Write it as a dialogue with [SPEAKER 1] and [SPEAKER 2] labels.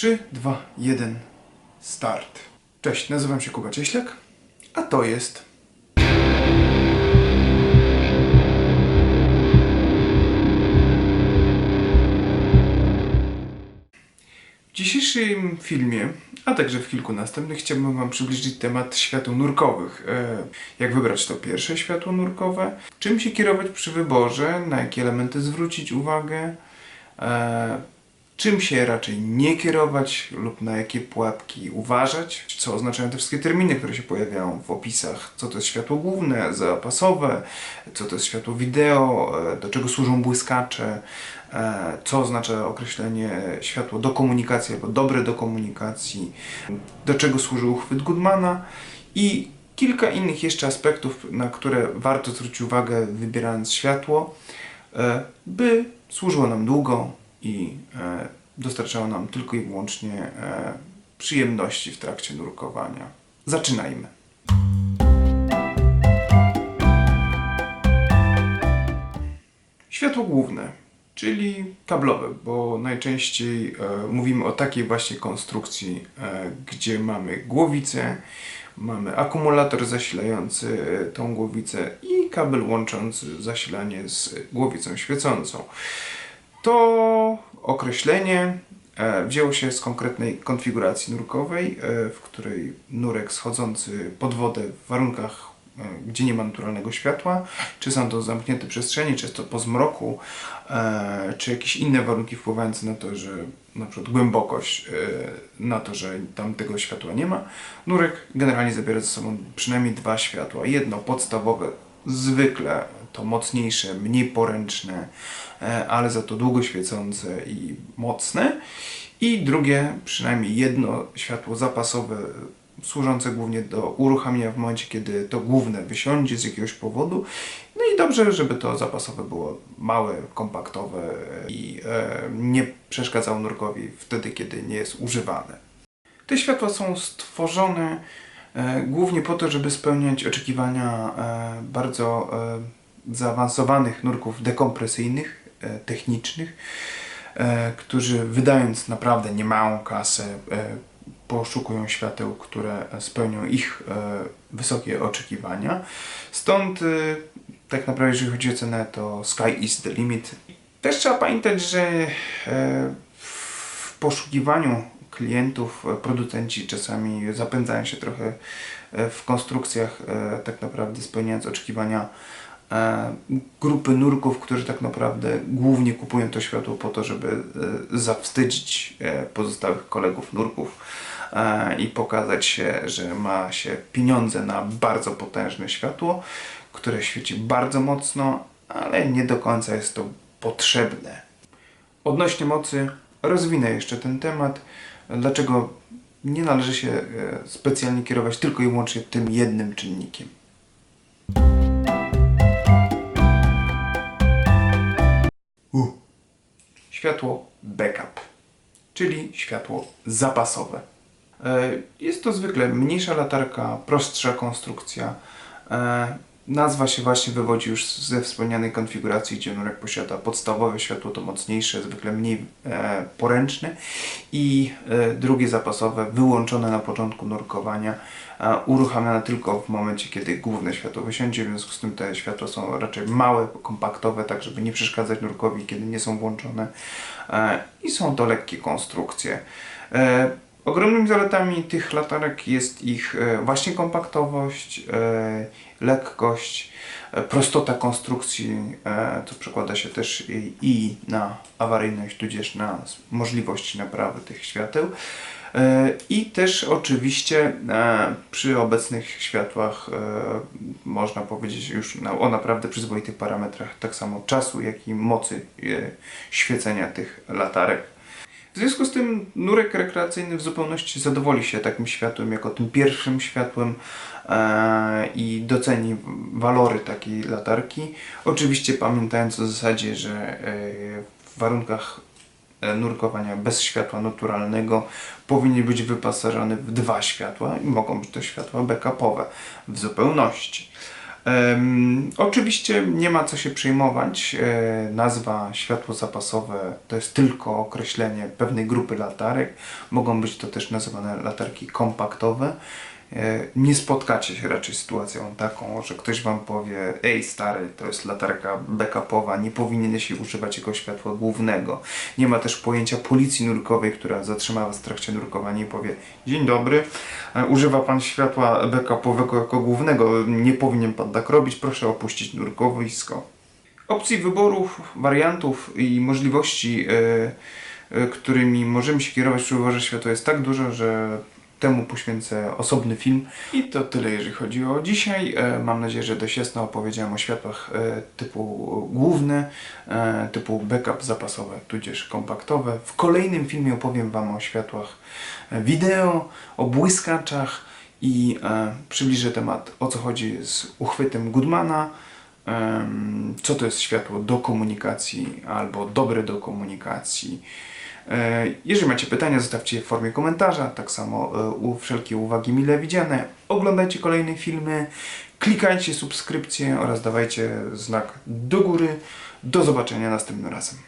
[SPEAKER 1] 3, 2, 1, start. Cześć, nazywam się Kuba Cieślak, a to jest... W dzisiejszym filmie, a także w kilku następnych, chciałbym Wam przybliżyć temat świateł nurkowych. E, Jak wybrać to pierwsze światło nurkowe, czym się kierować przy wyborze, na jakie elementy zwrócić uwagę, e, czym się raczej nie kierować lub na jakie pułapki uważać, co oznaczają te wszystkie terminy, które się pojawiają w opisach, co to jest światło główne, zapasowe, co to jest światło wideo, e, do czego służą błyskacze, e, co oznacza określenie światło do komunikacji albo dobre do komunikacji, do czego służy uchwyt Goodmana i kilka innych jeszcze aspektów, na które warto zwrócić uwagę wybierając światło, e, by służyło nam długo i e, dostarczało nam tylko i wyłącznie e, przyjemności w trakcie nurkowania. Zaczynajmy. Światło główne, czyli kablowe, bo najczęściej e, mówimy o takiej właśnie konstrukcji, e, gdzie mamy głowicę, mamy akumulator zasilający e, tą głowicę i kabel łączący zasilanie z głowicą świecącą. To określenie e, wzięło się z konkretnej konfiguracji nurkowej, e, w której nurek schodzący pod wodę w warunkach, e, gdzie nie ma naturalnego światła, czy są to zamknięte przestrzenie, czy jest to po zmroku, czy jakieś inne warunki wpływające na to, że na przykład głębokość, na to, że tam tego światła nie ma. Nurek generalnie zabiera ze sobą przynajmniej dwa światła. Jedno podstawowe, zwykle to mocniejsze, mniej poręczne, e, ale za to długo świecące i mocne. I drugie, przynajmniej jedno światło zapasowe, służące głównie do uruchamiania w momencie, kiedy to główne wysiądzie z jakiegoś powodu. No i dobrze, żeby to zapasowe było małe, kompaktowe i e, nie przeszkadzało nurkowi wtedy, kiedy nie jest używane. Te światła są stworzone e, głównie po to, żeby spełniać oczekiwania bardzo zaawansowanych nurków dekompresyjnych, e, technicznych, e, którzy wydając naprawdę niemałą kasę e, poszukują świateł, które spełnią ich wysokie oczekiwania. Stąd tak naprawdę jeżeli chodzi o cenę to sky is the limit. Też trzeba pamiętać, że w poszukiwaniu klientów producenci czasami zapędzają się trochę w konstrukcjach, tak naprawdę spełniając oczekiwania grupy nurków, którzy tak naprawdę głównie kupują to światło po to, żeby e, zawstydzić e, pozostałych kolegów nurków e, i pokazać się, że ma się pieniądze na bardzo potężne światło, które świeci bardzo mocno, ale nie do końca jest to potrzebne. Odnośnie mocy rozwinę jeszcze ten temat, dlaczego nie należy się e, specjalnie kierować tylko i wyłącznie tym jednym czynnikiem. Światło backup, czyli światło zapasowe. E, Jest to zwykle mniejsza latarka, prostsza konstrukcja. Nazwa się właśnie wywodzi już ze wspomnianej konfiguracji, gdzie nurek posiada podstawowe światło, to mocniejsze, zwykle mniej e, poręczne i e, drugie zapasowe, wyłączone na początku nurkowania, e, uruchamiane tylko w momencie, kiedy główne światło wysiądzie, w związku z tym te światła są raczej małe, kompaktowe, tak żeby nie przeszkadzać nurkowi, kiedy nie są włączone e, i są to lekkie konstrukcje. E, Ogromnymi zaletami tych latarek jest ich e, właśnie kompaktowość, e, lekkość, e, prostota konstrukcji, co przekłada się też i, na awaryjność, tudzież na możliwości naprawy tych świateł. I też oczywiście przy obecnych światłach można powiedzieć już o naprawdę przyzwoitych parametrach, tak samo czasu, jak i mocy świecenia tych latarek. W związku z tym nurek rekreacyjny w zupełności zadowoli się takim światłem jako tym pierwszym światłem e, i doceni walory takiej latarki. Oczywiście pamiętając o zasadzie, że e, w warunkach e, nurkowania bez światła naturalnego powinien być wyposażony w dwa światła i mogą być to światła backupowe w zupełności. Em, oczywiście nie ma co się przejmować. E, nazwa światło zapasowe to jest tylko określenie pewnej grupy latarek. Mogą być to też nazywane latarki kompaktowe. E, nie spotkacie się raczej z sytuacją taką, że ktoś Wam powie ej stary, to jest latarka backupowa, nie powinieneś jej używać jako światła głównego. Nie ma też pojęcia policji nurkowej, która zatrzyma Was w trakcie nurkowania i powie dzień dobry, e, używa Pan światła backupowego jako głównego, nie powinien Pan tak robić, proszę opuścić nurkowisko. Opcji wyborów, wariantów i możliwości, e, e, którymi możemy się kierować przy wyborze światła jest tak dużo, że temu poświęcę osobny film. I to tyle, jeżeli chodzi o dzisiaj. E, Mam nadzieję, że dość jasno opowiedziałem o światłach e, typu główne, typu backup zapasowe, tudzież kompaktowe. W kolejnym filmie opowiem Wam o światłach e, wideo, o błyskaczach i przybliżę temat, o co chodzi z uchwytem Goodmana, co to jest światło do komunikacji albo dobre do komunikacji. E, Jeżeli macie pytania, zostawcie je w formie komentarza. Tak samo e, wszelkie uwagi mile widziane. Oglądajcie kolejne filmy, klikajcie subskrypcję oraz dawajcie znak do góry. Do zobaczenia następnym razem.